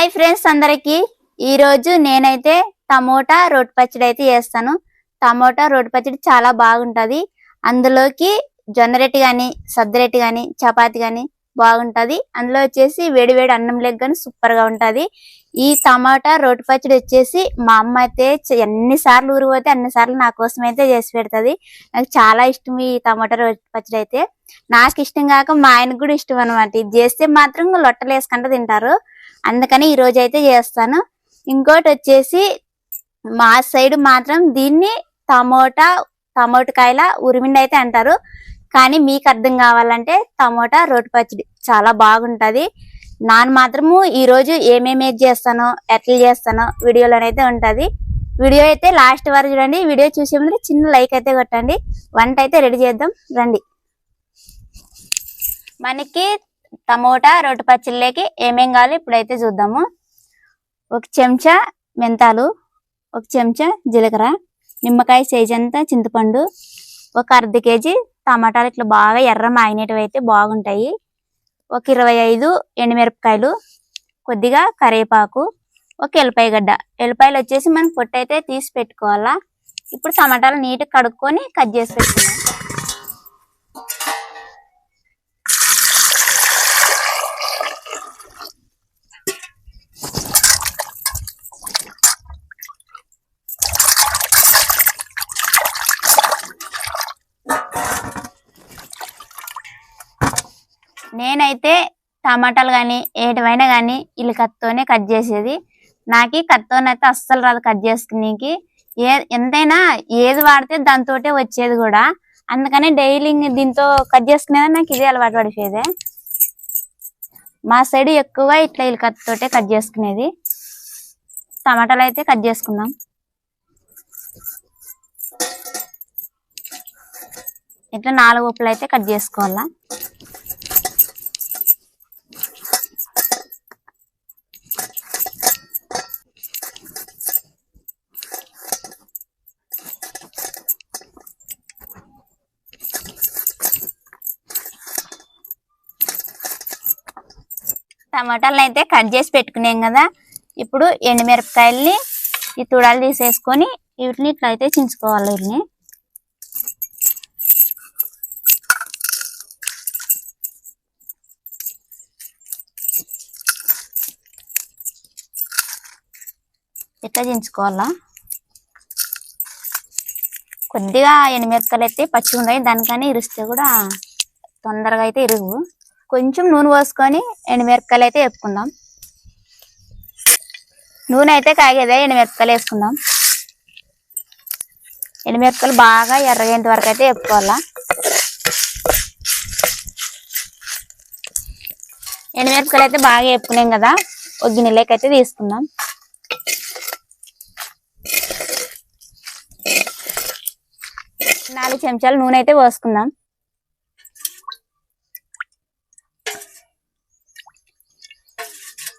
Hi friends అందరికీ. ఈ రోజు నేనైతే టమోటా రోటి పచ్చడి అయితే చేస్తాను. టమోటా రోటి పచ్చడి చాలా బాగుంటది. అందులోకి జొన్న రొట్టె కానీ సద్ద రొట్టె చపాతి కానీ బాగుంటది. అందులో వచ్చేసి వేడివేడి అన్నం లెగ్ కానీ సూపర్గా ఈ టమాటా రోటి పచ్చడి వచ్చేసి మా అమ్మ అయితే ఎన్నిసార్లు ఎన్ని సార్లు ఊరు పోతే అన్ని సార్లు నా కోసం అయితే చేసి పెడుతుంది. నాకు చాలా ఇష్టం ఈ టమాటా రోటి పచ్చడి అయితే. నాకు ఇష్టం కాక మా ఆయనకు కూడా ఇష్టం అనమాట ఇది చేస్తే మాత్రం లొట్టలు వేసుకుంటూ తింటారు. అందుకని ఈ రోజు అయితే చేస్తాను. ఇంకోటి వచ్చేసి మా సైడ్ మాత్రం దీన్ని టమోటా టమోటకాయల ఉరిమిండి అయితే అంటారు. కానీ మీకు అర్థం కావాలంటే టమోటా రోటి పచ్చడి చాలా బాగుంటుంది. నాన్న మాత్రము ఈరోజు ఏమేమి ఏమేమి చేస్తానో ఎట్లా చేస్తానో వీడియోలోనైతే ఉంటుంది. వీడియో అయితే లాస్ట్ వరకు చూడండి. వీడియో చూసే ముందు చిన్న లైక్ అయితే కొట్టండి. వంట అయితే రెడీ చేద్దాం. రండి. మనకి టమోటా రోటి పచ్చళ్ళకి ఏమేం కావాలి ఇప్పుడైతే చూద్దాము. ఒక చెంచా మెంతాలు ఒక చెంచా జీలకర్ర నిమ్మకాయ సైజ్ అంతా చింతపండు ఒక అర్ధ కేజీ టమాటాలు. ఇట్లా బాగా ఎర్ర మాగినేటివి అయితే బాగుంటాయి. ఒక ఇరవై ఐదు ఎండుమిరపకాయలు కొద్దిగా కరివేపాకు ఒక ఎల్లిపాయ గడ్డ. ఎల్లిపాయలు వచ్చేసి మనం పొట్టు అయితే తీసి పెట్టుకోవాలా. ఇప్పుడు టమాటాలు నీట్గా కడుక్కొని కట్ చేసి పెట్టుకున్నాం నేనైతే టమాటాలు కానీ ఏటివైనా కానీ వీళ్ళు కత్తోనే కట్ చేసేది. నాకు కత్తోనైతే అస్సలు రాదు కట్ చేసుకునేకి. ఏ ఎంతైనా ఏది వాడితే దాంతోటే వచ్చేది కూడా. అందుకని డైలీ దీంతో కట్ చేసుకునేది నాకు ఇదే అలవాటు పడిపోయేదే. మా సైడ్ ఎక్కువ ఇట్లా వీళ్ళు కత్తోటే కట్ చేసుకునేది. టమాటాలు అయితే కట్ చేసుకుందాం. ఇట్లా నాలుగు ఉప్పులు అయితే కట్ చేసుకోవాలా. టమాటాలను అయితే కట్ చేసి పెట్టుకున్నాం కదా. ఇప్పుడు ఎండుమిరపకాయల్ని ఈ తుడాలు తీసేసుకొని వీటిని ఇట్లా అయితే చించుకోవాలి వీటిని. ఇట్లా చించుకోవాలా? కొద్దిగా ఎండుమిరపకాయలు అయితే పచ్చి ఉన్నాయి దానికని ఇరిస్తే కూడా తొందరగా అయితే ఇరుగు. కొంచెం నూనె పోసుకొని ఎండుమిరపకాయలు అయితే వేపుకుందాం. నూనె అయితే కాగేదే ఎండుమిరపకాయలు వేసుకుందాం. ఎండుమిరపకాయలు బాగా ఎర్రగేంత వరకు అయితే వేపుకోవాలా. ఎండుమిరపకాయలు అయితే బాగా వేపుకున్నాం కదా ఒక గిన్నెలోకి అయితే తీసుకుందాం. నాలుగు చెంచాలు నూనె అయితే పోసుకుందాం.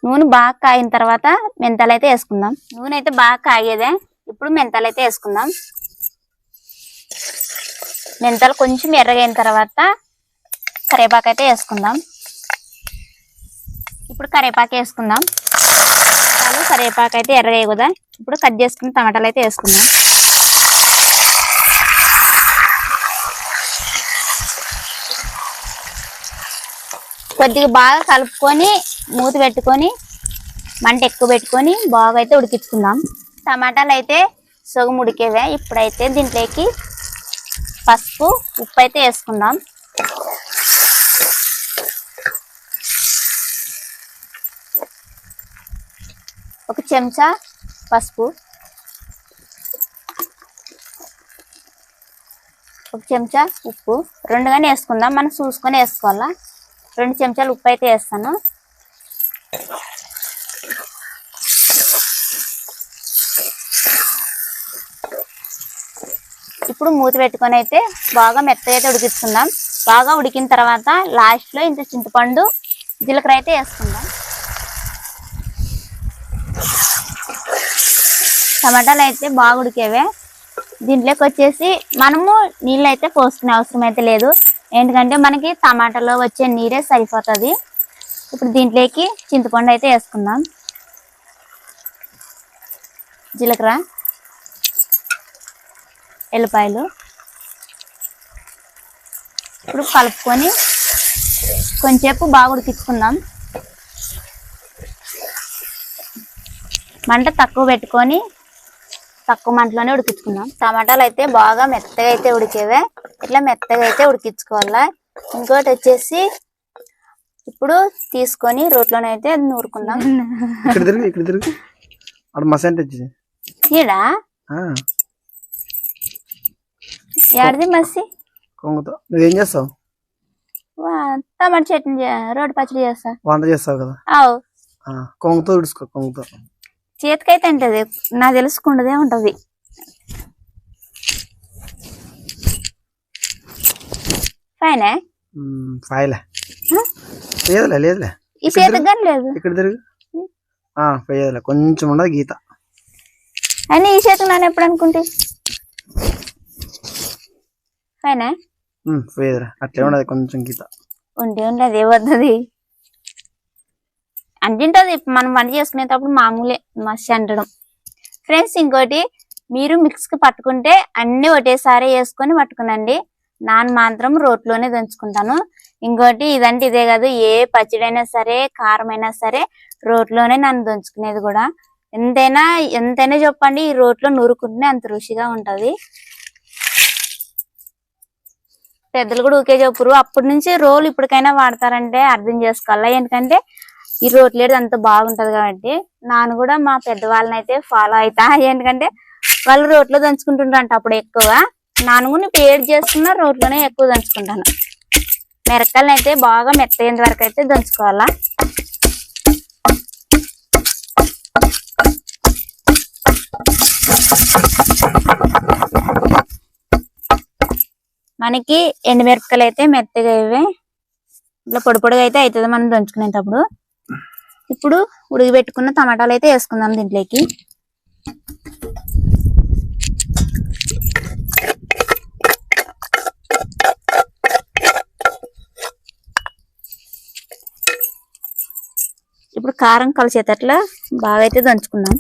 నూనె బాగా కాగిన తర్వాత మెంతాలు అయితే వేసుకుందాం. నూనె అయితే బాగా కాగేదే ఇప్పుడు మెంతాలు అయితే వేసుకుందాం. మెంతాలు కొంచెం ఎర్రగైన తర్వాత కరేపాకు అయితే వేసుకుందాం. ఇప్పుడు కరివేపాకు వేసుకుందాం. చాలు అయితే ఎర్రగా కదా ఇప్పుడు కట్ చేసుకున్న టమాటాలు అయితే వేసుకుందాం. కొద్దిగా బాగా కలుపుకొని మూత పెట్టుకొని మంట ఎక్కువ పెట్టుకొని బాగా అయితే ఉడికించుకుందాం. టమాటాలు అయితే సగం ఉడికేవే ఇప్పుడైతే దీంట్లోకి పసుపు ఉప్పు అయితే వేసుకుందాం. ఒక చెంచా పసుపు. ఒక చెంచా ఉప్పు. రెండుగానే వేసుకుందాం మనం చూసుకొని వేసుకోవాలా? రెండు చెంచాలు ఉప్పు అయితే వేస్తాను. ఇప్పుడు మూత పెట్టుకొని అయితే బాగా మెత్తగా అయితే ఉడికించుకుందాం. బాగా ఉడికిన తర్వాత లాస్ట్లో ఇంత చింతపండు జీలకర్ర అయితే వేసుకుందాం. టమాటాలు అయితే బాగా ఉడికేవే. దీంట్లోకి వచ్చేసి మనము నీళ్ళు అయితే పోసుకునే అవసరం అయితే లేదు. ఎందుకంటే మనకి టమాటాలో వచ్చే నీరే సరిపోతుంది. ఇప్పుడు దీంట్లోకి చింతపండు అయితే వేసుకుందాం. జీలకర్ర ఎల్లిపాయలు. ఇప్పుడు కలుపుకొని కొంచెంసేపు బాగా ఉడికించుకుందాం. మంట తక్కువ పెట్టుకొని తక్కువ మంటలోనే ఉడికించుకుందాం. టమాటాలు అయితే బాగా మెత్తగా అయితే ఉడికేవే. ఇట్లా మెత్తగా అయితే ఉడికించుకోవాలా. ఇంకోటి వచ్చేసి ఇప్పుడు తీసుకొని రోట్లోనైతే అది నూరుకుందాం. ఇక్కడ తిరిగి ఇక్కడ తిరిగి. అక్కడ మసాంట్ వచ్చి ఈడ? ఏడది మసి? కొంగుతో. నువ్వేం చేస్తావు? వా, టమాటా చట్నీ రోడ్డు పచ్చడి చేస్తా. వంట చేస్తావు కదా? ఆ, కొంగుతో ఉడుచుకో కొంగుతో. చేతికైతే ఉంటది. నాకు తెలుసుకుండదే ఉంటది. ఫైనా ఫైలే. లేదులే లేదులే. ఇక్కడ తిరిగి. ఆ, పోయేదిలే. కొంచెం ఉండదు గీత. అని ఈ చేతికి నన్ను ఎప్పుడు అనుకుంటే పోయేదిలే. అట్లే ఉండదు కొంచెం గీత. ఉంటే అదే వద్దది అంటుంటది మనం వంట చేసుకునేటప్పుడు మామూలే మస్తు అంటడం. ఫ్రెండ్స్ ఇంకోటి మీరు మిక్స్కి పట్టుకుంటే అన్ని ఒకటేసారి వేసుకొని పట్టుకునండి. నాన్ మాత్రం రోట్లోనే దంచుకుంటాను. ఇంకోటి ఇదంటే ఇదే కాదు ఏ పచ్చడైనా సరే కారం అయినా సరే రోట్లోనే నన్ను దంచుకునేది కూడా. ఎంతైనా ఎంతైనా చెప్పండి ఈ రోట్లో నూరుకుంటేనే అంత రుచిగా ఉంటది. పెద్దలు కూడా ఊకే చెప్పురు. అప్పటి నుంచి రోలు ఇప్పటికైనా వాడతారంటే అర్థం చేసుకోవాలా? ఎందుకంటే ఈ రోట్లేడు అంత బాగుంటది కాబట్టి. నాను కూడా మా పెద్దవాళ్ళని అయితే ఫాలో అవుతా ఎందుకంటే వాళ్ళు రోట్లో దంచుకుంటుంటారంట అప్పుడు ఎక్కువ. నాను కూడా చేసుకున్న రోట్లోనే ఎక్కువ దంచుకుంటాను. మిరకాయలను అయితే బాగా మెత్తయ్యేంత వరకు అయితే దంచుకోవాలా. మనకి ఎండుమిరపకాయలు అయితే మెత్తగా ఇవి. ఇట్లా పొడి పొడిగా అయితే అవుతుంది మనం దంచుకునేటప్పుడు. ఇప్పుడు ఉడికిపెట్టుకున్న టమాటాలు అయితే వేసుకుందాం దీంట్లోకి. ఇప్పుడు కారం కలిసేటట్లా బాగా అయితే దంచుకున్నాం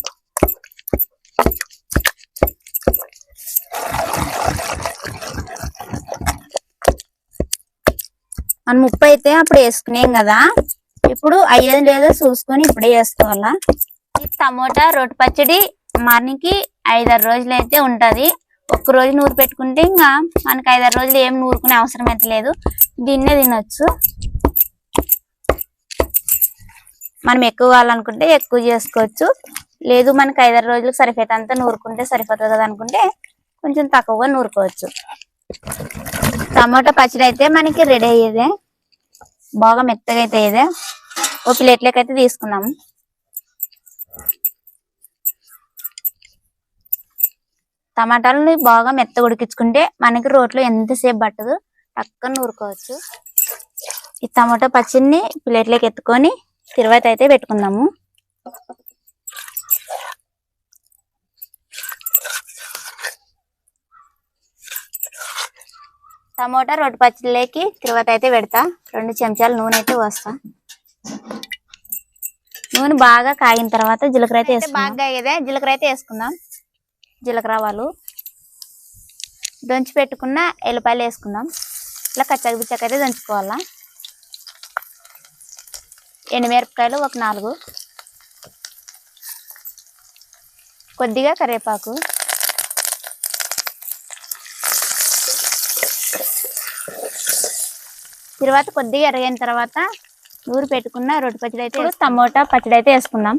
మనం ఉప్పు అయితే అప్పుడు వేసుకునేం కదా? ఇప్పుడు అయ్యేది లేదో చూసుకొని ఇప్పుడే వేసుకోవాలా? ఈ టమోటా రొట్టె పచ్చడి మనకి ఐదారు రోజులు అయితే ఉంటది. ఒక్క రోజు నూరు పెట్టుకుంటే ఇంకా మనకి ఐదారు రోజులు ఏం నూరుకునే అవసరం అయితే లేదు. దీన్నే తినొచ్చు. మనం ఎక్కువ కావాలనుకుంటే ఎక్కువ చేసుకోవచ్చు. లేదు మనకి ఐదారు రోజులకు సరిపోయేంత నూరుకుంటే సరిపోతుంది కదా అనుకుంటే కొంచెం తక్కువగా నూరుకోవచ్చు. టమాటా పచ్చడి అయితే మనకి రెడీ అయ్యేదే. బాగా మెత్తగా అయితే అయ్యేదే. ఓ ప్లేట్లోకి అయితే తీసుకున్నాము టమాటాలను బాగా మెత్త ఉడికించుకుంటే మనకి రోట్లో ఎంతసేపు పట్టదు టక్కన నూరుకోవచ్చు. ఈ టమాటా పచ్చడిని ప్లేట్లోకి ఎత్తుకొని తిరువాత అయితే పెట్టుకుందాము. టమోటా రొట్టె పచ్చడిలోకి తిరువాత అయితే పెడతా. రెండు చెంచాలు నూనె అయితే పోస్తా. నూనె బాగా కాగిన తర్వాత జీలకర్ర అయితే బాగా కాగేదే జీలకర్ర అయితే వేసుకుందాం. జీలకర్ర ఆవాలు దంచి పెట్టుకున్న ఎల్లిపాయలు వేసుకుందాం. ఇట్లా కచ్చక బిచ్చక అయితే దంచుకోవాలా. ఎండుమిరపకాయలు ఒక నాలుగు. కొద్దిగా కరివేపాకు. తర్వాత కొద్దిగా ఎరగిన తర్వాత నూరు పెట్టుకున్న రొట్టె పచ్చడి అయితే టమోటా పచ్చడి అయితే వేసుకుందాం.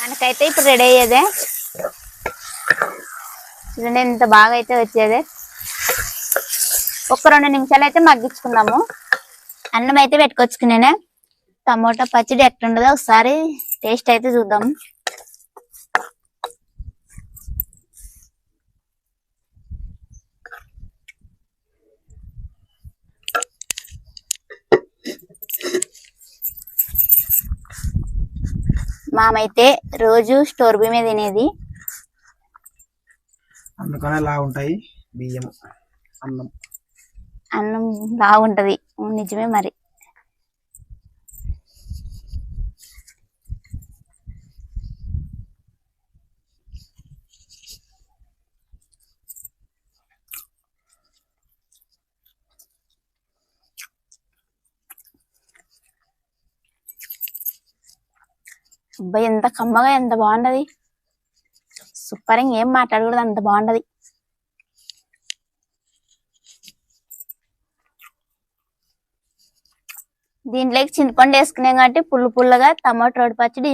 మనకైతే ఇప్పుడు రెడీ అయ్యేదే. చూడండి ఎంత బాగా అయితే వచ్చేదే. ఒక రెండు నిమిషాలు అయితే మగ్గించుకుందాము. అన్నం అయితే పెట్టుకొచ్చుకునేనే? టమోటా పచ్చడి ఎట్లుండదో ఒకసారి టేస్ట్ అయితే చూద్దాం. మామైతే రోజు స్టోర్ బియ్యమే తినేది. అందుకనే లా ఉంటాయి. బియ్యం అన్నం. అన్నం బాగుంటది. నిజమే మరి. అబ్బాయి ఎంత కమ్మగా ఎంత బాగుంటది. సూపర్ ఏం మాట్లాడకూడదు అంత బాగుంటది దీంట్లోకి చింతపండు వేసుకున్నాం కాబట్టి పుల్ల పుల్లగా టమాటో రోడ్డు పచ్చడి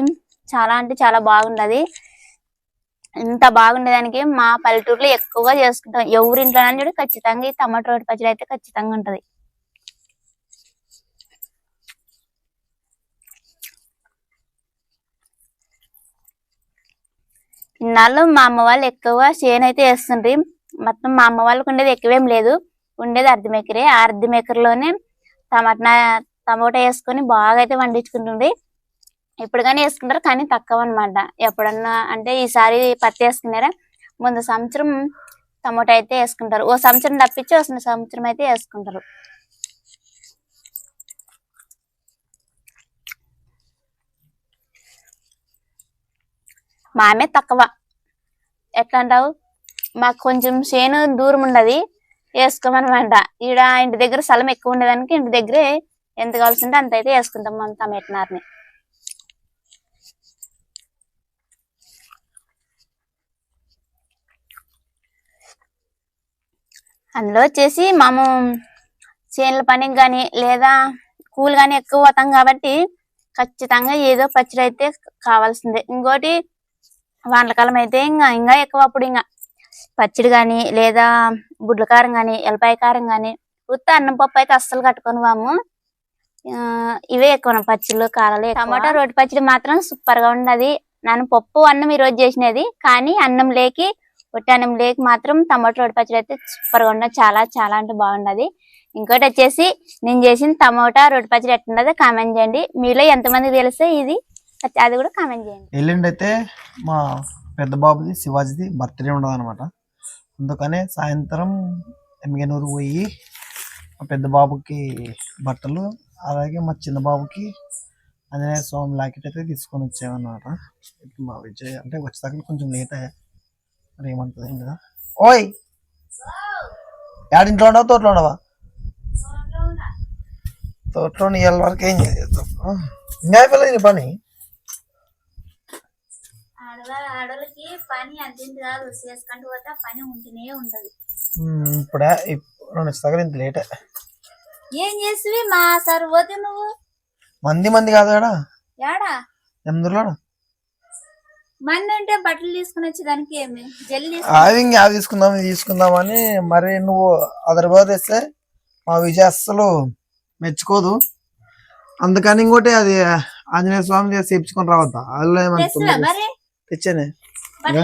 చాలా అంటే చాలా బాగుంటది ఇంత బాగుండేదానికి మా పల్లెటూరులో ఎక్కువగా చేసుకుంటాం. ఎవరింట్లో చూడు ఖచ్చితంగా ఈ టమాటో రోడ్డు పచ్చడి అయితే ఖచ్చితంగా ఉంటది. ఇన్నాళ్ళు మా అమ్మ వాళ్ళు ఎక్కువ చేను అయితే వేస్తుండ్రి. మొత్తం మా అమ్మ వాళ్ళకి ఉండేది ఎక్కువేం లేదు. ఉండేది అర్ధ ఎకరే ఆ అర్ధ ఎకరలోనే టమాటా టమోటా వేసుకొని బాగా అయితే వండించుకుంటుండ్రి. ఇప్పుడు కానీ వేసుకుంటారు కానీ తక్కువ అన్నమాట. ఎప్పుడన్నా అంటే ఈసారి పత్తి వేసుకున్నారా? ముందు సంవత్సరం టమోటా అయితే వేసుకుంటారు. ఓ సంవత్సరం తప్పించి వస్తున్న సంవత్సరం అయితే వేసుకుంటారు. మామే తక్కువ. ఎట్లా అంటావు మాకు కొంచెం చేను దూరం ఉండదు. వేసుకోమనమాట. ఈడ ఇంటి దగ్గర స్థలం ఎక్కువ ఉండేదానికి ఇంటి దగ్గరే ఎంత కావాల్సింటే అంత అయితే వేసుకుంటాం మనం టమాటనార్ని అందులో వచ్చేసి మేము చేనుల పనికి కానీ లేదా కూలి కానీ ఎక్కువ పోతాం కాబట్టి ఖచ్చితంగా ఏదో పచ్చడి అయితే కావాల్సిందే. ఇంకోటి వానలకాలం అయితే ఇంకా ఇంకా ఎక్కువ అప్పుడు ఇంకా పచ్చడి కానీ లేదా గుడ్ల కారం కానీ ఎల్లిపాయ కారం కానీ ఉత్త అన్నం పప్పు అయితే అస్సలు కట్టుకొని వాము ఆ, ఇవే ఎక్కువ పచ్చళ్ళు కారాలు టమాటా రోటి పచ్చడి మాత్రం సూపర్గా ఉన్నది. నేను పప్పు అన్నం ఈ రోజు చేసినది కానీ అన్నం లేకి ఒట్టి అన్నం లేకి మాత్రం టమాటా రోటి పచ్చడి అయితే సూపర్గా ఉన్నది. చాలా చాలా అంటే బాగున్నది ఇంకోటి వచ్చేసి నేను చేసిన టమాటా రోటి పచ్చడి ఎట్లున్నదో కామెంట్ చేయండి. మీలో ఎంతమంది తెలిస్తే ఇది? అది కూడా కామెంట్ చేయండి. ఎల్లుండి అయితే మా పెద్ద బాబుది శివాజీది బర్త్డే ఉండదు అనమాట అందుకనే సాయంత్రం ఎమ్మిగనూరు పోయి మా పెద్ద బాబుకి బట్టలు అలాగే మా చిన్న బాబుకి ఆంజనేయ స్వామి లాకెట్ అయితే తీసుకొని వచ్చామన్నమాట. ఇప్పుడు మా విజయ్ అంటే వచ్చేదాకా కొంచెం లేట్ అయ్యా. మరి ఏమంటుంది ఏం కదా ఓయ్! యాడింట్లో ఉండవా? తోటలో ఉండవా? తోటలో ఇవాళ వరకు ఏం చేస్తాం ఇంకా అయిపోలేదు నీ పని? ఆడవాళ్ళకి పని అంతింటి కాదు చేసుకుంటూ పోతే పని ఉంటూనే ఉంటది. ఇప్పుడే? ఇప్పు- రెండు సగం ఇంత లేటే. ఏం చేసివి మా సార్ పోతే నువ్వు? మంది మంది కాదు కదా యాడా? ఎనిమిదిలో మంది అంటే బట్టలు తీసుకుని వచ్చేదానికి ఏమి? జల్లి అవి ఇంకా అవి తీసుకుందాం ఇది తీసుకుందాం అని మరి నువ్వు హైదరాబాద్ తెస్తే మా విజయ్ అస్సలు మెచ్చుకోదు. అందుకని ఇంకోటి అది ఆంజనేయ స్వామి చేసి చేపించుకొని రావద్దా? వాళ్ళు మరి? తెచ్చానే? బట్టలు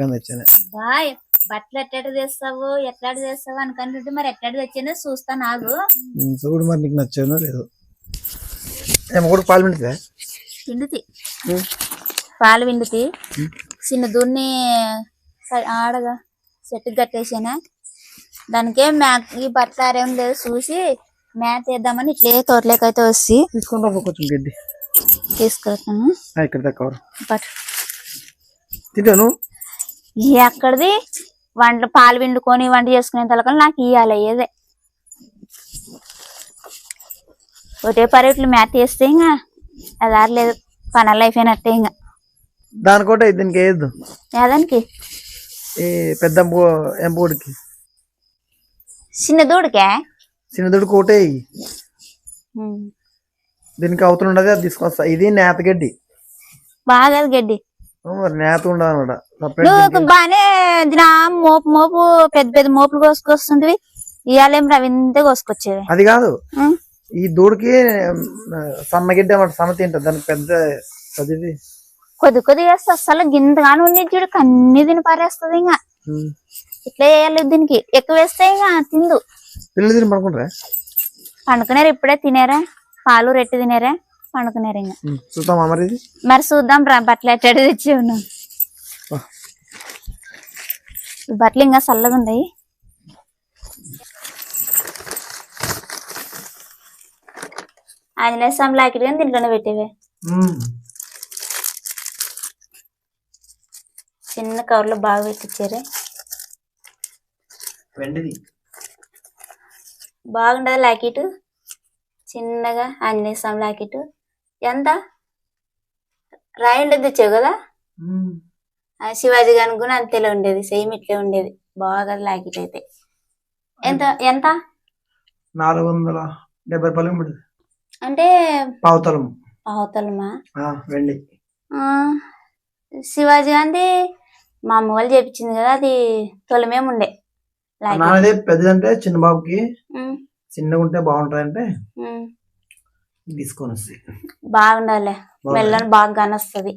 కింద తెచ్చానే. బాయ్ బట్టలు ఎట్లా తెస్తావు ఎట్లా తెస్తావు అనుకుంటుంటే మరి ఎట్లా తెచ్చిందో చూస్తా నాకు చూడు మరి నీకు నచ్చిందో లేదు. కూడా పాలు పిండితే? పిండితి. పాలు పిండితి. చిన్న దూన్ని ఆడగా చెట్టుకి కట్టేసానా? దానికేం మ్యాక్ ఈ బట్టలు ఆరేం లేదు చూసి మ్యాట్ వేద్దామని ఇట్లే తోటలోకైతే వచ్చి తీసుకొని రా కొంచెం గడ్డి తీసుకెళ్తాను. ఇక్కడ తింటాను ఎక్కడిది వంట పాలు పిండుకొని వంట చేసుకునే తలకలు నాకు ఇయ్యాలి అయ్యేదే. ఒకటే పరేట్లు మేత వేస్తే ఇంకా అది ఆడలేదు పనులు అయిపోయినట్టే ఇంకా. దానికోటే దీనికి వేయద్దు ఏదానికి పెద్ద ఎంపు- ఎంపుడికి చిన్న దూడకే? చిన్నదుడు కోటే ఎయ్యి. దీనికి అవతల ఉండదు అది తీసుకొస్తా. ఇది నేత గడ్డి బాగా గడ్డి. మరి నేత ఉండదు నువ్వు బానే దినా మోపు మోపు పెద్ద పెద్ద మోపులు కోసుకొస్తుంటివి. ఇవాళేం రవింతే కోసుకొచ్చేవి. అది కాదు. ఈ దూడికి సన్నగిడ్డ సన్న తింటది దానికి పెద్ద చదివి. కొద్ది కొద్ది వేస్తే అసలు గింతగానే ఉంది చూడు కన్ని తిని పారేస్తుంది ఇంకా. ఇట్లా వేయాలి దీనికి. ఎక్కువ వేస్తే ఇంకా తిందు. పిల్లలు తిని పడుకుంటారా? పండుకునేరు ఇప్పుడే తినేరా? పాలు రెట్టి తినేరే? పండుకునేరు ఇంకా? మరి చూద్దాం రా బట్టలు ఎట్టడి తెచ్చి ఉన్నాం బట్టలు ఇంకా చల్లగా ఉన్నాయి. ఆంజనేయ లాకెట్ కానీ దీంట్లోనే పెట్టేవే. చిన్న కవర్లో బాగా పెట్టించారు బాగుండదు లాకెట్? చిన్నగా ఆంజనేయ స్వామి లాకెట్ ఎంత? రాయి ఉండేది తెచ్చావు కదా? శివాజీ గాని కూడా అంతేలా ఉండేది సేమ్ ఇట్లే ఉండేది. బాగా లాకెట్ అయితే. ఎంత? ఎంత? నాలుగు వందల డెబ్బై రూపాయలు అంటే పావుతలం. అవతలమా ఆ, వెండి. శివాజీ గాంధీ మా అమ్మ వాళ్ళు చేపించింది కదా అది తొలమేం ఉండే లాకెట్. నాది పెద్దదంటే చిన్న బాబుకి ఉమ్, చిన్నగా ఉంటే బాగుంటాయంటే. తీసుకొని వస్తాయి బాగుండాలి. మెల్లని బాగా కానొస్తుంది.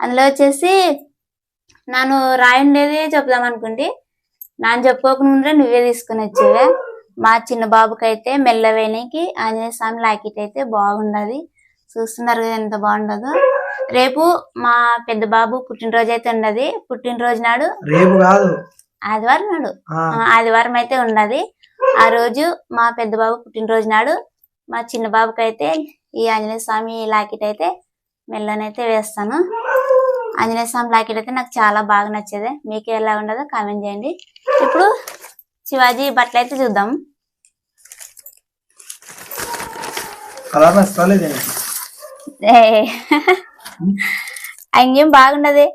అందులో వచ్చేసి నన్ను రాయుండేది చెప్దాం అనుకుంటే. నాన్న చెప్పుకోక ముందే నువ్వే తీసుకుని వచ్చేవే. మా చిన్న బాబుకి అయితే మెల్లవేనికి ఆంజనేయ స్వామి లాకెట్ అయితే బాగుండదు. చూస్తున్నారు కదా ఎంత బాగుండదో. రేపు మా పెద్ద బాబు పుట్టినరోజు అయితే ఉండదు. పుట్టినరోజు నాడు రేపు కాదు. ఆదివారం నాడు. ఆదివారం అయితే ఉన్నది ఆ రోజు మా పెద్ద బాబు పుట్టినరోజు నాడు మా చిన్న బాబుకి అయితే ఈ ఆంజనేయ స్వామి లాకెట్ అయితే మెల్లనైతే వేస్తాను. ఆంజనేయ స్వామి లాకెట్ అయితే నాకు చాలా బాగా నచ్చేది. మీకు ఎలా ఉండదో కామెంట్ చేయండి. ఇప్పుడు శివాజీ బట్టలు అయితే చూద్దాం. అంగేం బాగుండదు?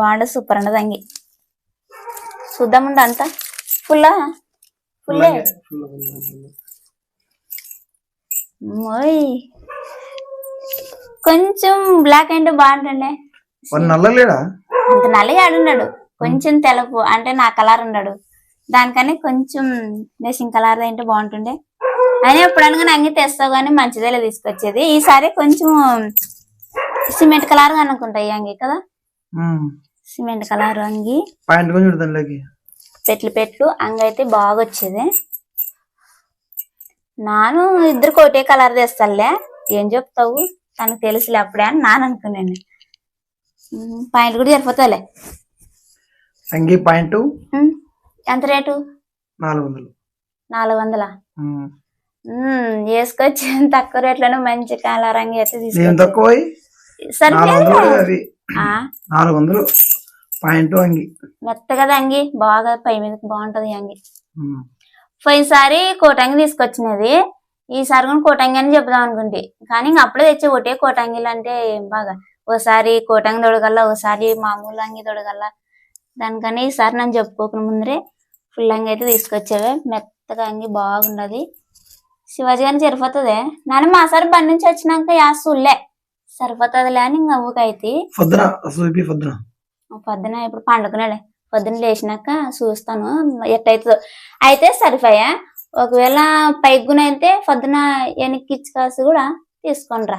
బాగుండదా. సూపర్ ఉండదు అంగి. చూద్దామండి అంతా. ఫుల్లా? ఓయ్ కొంచెం బ్లాక్ అంటే బాగుంటుండే నల్లలేడా? అంత నల్లగా ఆడున్నాడు కొంచెం తెలుపు అంటే నా కలర్ ఉన్నాడు. దానికని కొంచెం దేశం కలర్ అంటే బాగుంటుండే. అయినా ఎప్పుడనగా అంగి తెస్తావు కానీ మంచిదేలే తీసుకొచ్చేది. ఈసారి కొంచెం సిమెంట్ కలర్ అనుకుంటా ఈ అంగి కదా. సిమెంట్ కలర్ అంగి. పాయింట్ కొంచెం దానిలోకి పెట్లు పెట్లు అంగి అయితే బాగా వచ్చేది నాను ఇద్దరు ఒకటే కలర్ తెస్తాలే ఏం చెప్తావు? తనకు తెలుసులే అప్పుడే అని నాన్న అనుకున్నాను పాయింట్ కూడా సరిపోతాలే అంగి పాయింట్ ఎంత రేటు? నాలుగు వందలు. నాలుగు వందల. వేసుకొచ్చి తక్కువ రేట్లోనే మంచి కలర్ అంగి అయితే అయ్యి? నాలుగు వందలు. పాయింట్ అంగి. మెత్తగదా అంగి. బాగా పై మీద బాగుంటది అంగి. పోయినసారి కోటంగి తీసుకొచ్చినది. ఈసారి కూడా కోటంగి అని చెప్దాం అనుకుంటే. కానీ ఇంక అప్పుడే తెచ్చే ఒకటే కోటంగిలు అంటే ఏం బాగా. ఓసారి కోటంగి తొడగల్లా ఓసారి మామూలు అంగి తొడగల్లా. దానికని ఈసారి నన్ను చెప్పుకోక ముందరే ఫుల్ అంగి అయితే తీసుకొచ్చేవే. మెత్తగా అంగి బాగుండదు. శివాజీ గారిని సరిపోతుంది. నాన్న మా సార్ బండి నుంచి వచ్చినాక యా సుల్లే సరిపోతుందిలే అని ఇంకా ఊకైతే. పొద్దున ఇప్పుడు పండుకున్నాడే పొద్దున లేచినాక చూస్తాను. ఎట్టయితుందో అయితే సరిపోయా? ఒకవేళ పైగున అయితే పొద్దున వెనక్కి కాసు కూడా తీసుకొని రా